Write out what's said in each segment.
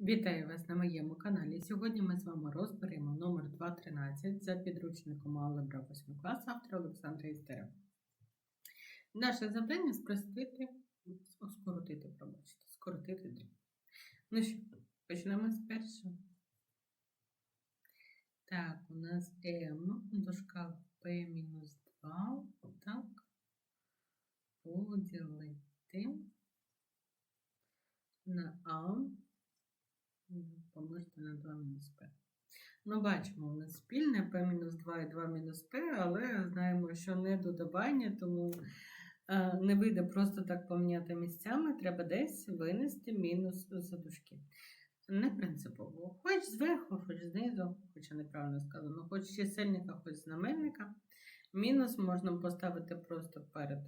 Вітаю вас на моєму каналі. Сьогодні ми з вами розберемо номер 213 за підручником Алгебра 8 клас автора Олександра Істера. Наше завдання спростити, скоротити, пробачте, скоротити дріб. Ну що, почнемо з першого. Так, у нас m, дужка p-2, так, поділити на а помножити на 2 мінус p. Ну, бачимо, у нас спільне p мінус 2 і 2 мінус p, але знаємо, що не додавання, тому е, не вийде просто так поміняти місцями, треба десь винести мінус за дужки. Не принципово. Хоч зверху, хоч знизу, хоча неправильно сказано, хоч чисельника, хоч знаменника. Мінус можна поставити просто перед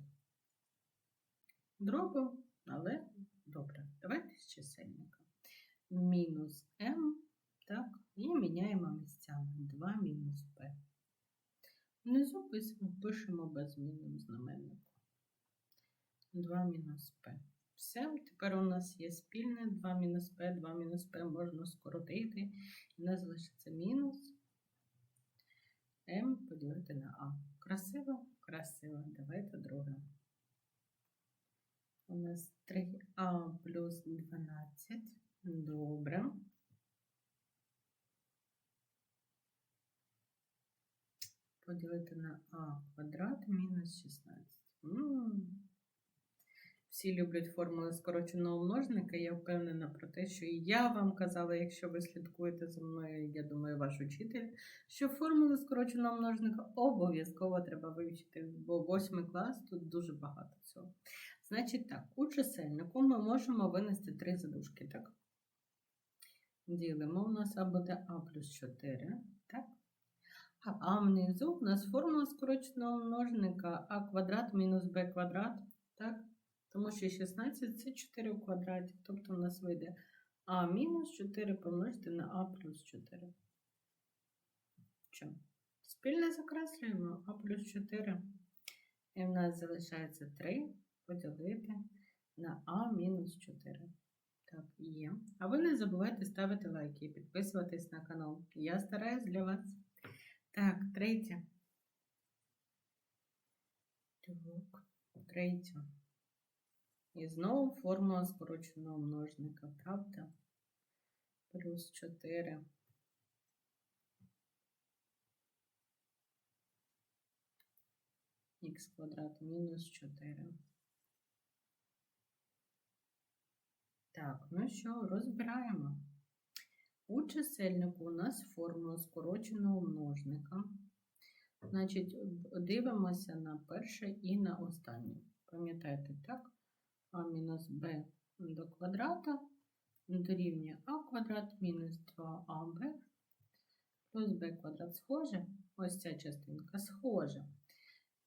дробом, але добре. Давайте з чисельника мінус m, так, і міняємо місцями 2 мінус p. Внизу пишемо беззмінним знаменником. 2 мінус p. Все, тепер у нас є спільне 2 мінус p, 2 мінус p можна скоротити. У нас залишиться мінус m поділити на a. Красиво? Красиво. Давайте друге. У нас 3а плюс 12. Добре. Поділити на а квадрат мінус 16. М. Всі люблять формули скороченого множника. Я впевнена про те, що і я вам казала, якщо ви слідкуєте за мною, я думаю, ваш учитель, що формули скороченого множника обов'язково треба вивчити, бо восьмий клас тут дуже багато цього. Значить так, у чисельнику ми можемо винести три задушки, так? Ділимо у нас А буде А плюс 4, так? А, а внизу у нас формула скороченого множника А квадрат мінус Б квадрат, так? Тому що 16 це 4 в квадраті, тобто у нас вийде А мінус 4 помножити на А плюс 4. Що? Спільне закреслюємо А плюс 4. І в нас залишається 3 поділити на А мінус 4. Так, є. А ви не забувайте ставити лайки і підписуватись на канал. Я стараюсь для вас. Так, третє. Так, третє. І знову формула скороченого множника, правда? Плюс 4. Х квадрат мінус 4. Так, ну що, розбираємо. У чисельнику у нас формула скороченого множника. Значить, дивимося на перше і на останнє. Пам'ятаєте, так? А мінус Б до квадрата дорівнює А квадрат мінус 2АБ плюс Б квадрат схоже. Ось ця частинка схожа.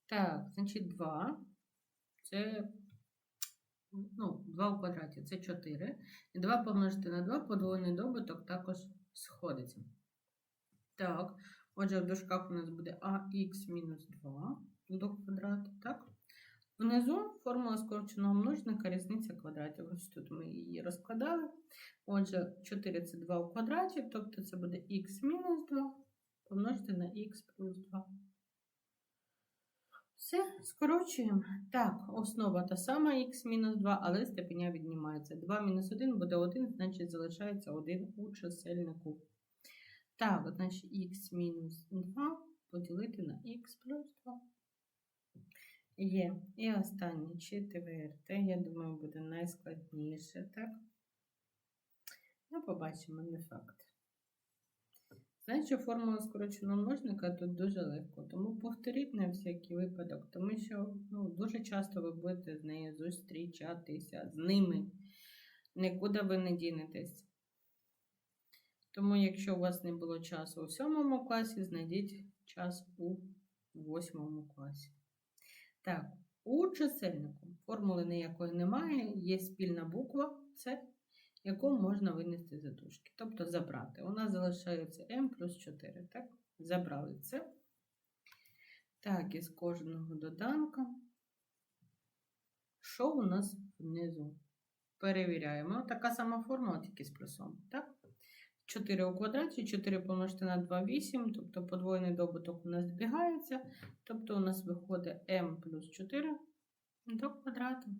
Так, значить, 2 це ну, 2 в квадраті це 4. І 2 помножити на 2, подвоєний добуток також сходиться. Так, отже, в дужках у нас буде ах мінус 2 до квадрату, так? Внизу формула скороченого множника різниця квадратів. Ось тут ми її розкладали. Отже, 4 це 2 в квадраті, тобто це буде х мінус 2 помножити на х плюс 2. Все, скорочуємо. Так, основа та сама х-2, але степеня віднімається. 2 мінус 1 буде 1, значить залишається 1 у чисельнику. Так, значить х-2 поділити на х плюс 2. Є. І останнє четверте, я думаю, буде найскладніше, так? Ну, побачимо, не факт. Що формула скороченого множника тут дуже легко, тому повторіть на всякий випадок, тому що ну, дуже часто ви будете з нею зустрічатися, з ними. Нікуди ви не дінетесь. Тому, якщо у вас не було часу у сьомому класі, знайдіть час у восьмому класі. Так, у чисельнику формули ніякої немає, є спільна буква С яку можна винести за дужки, тобто забрати. У нас залишається m плюс 4. Так? Забрали це. Так, із кожного доданка Що у нас внизу? Перевіряємо. Така сама формула, тільки з плюсом. Так? 4 у квадраті, 4 помножити на 2, 8, тобто подвоєний добуток у нас збігається. Тобто у нас виходить m плюс 4 до квадрату.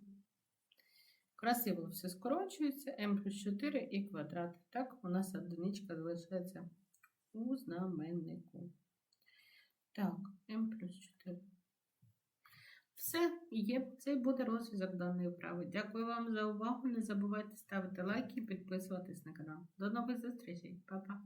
Красиво все скорочується, m плюс 4 і квадрат. Так, у нас одиничка залишається у знаменнику. Так, m плюс 4. Все, є. Це буде розв'язок даної вправи. Дякую вам за увагу. Не забувайте ставити лайки і підписуватись на канал. До нових зустрічей. Па-па.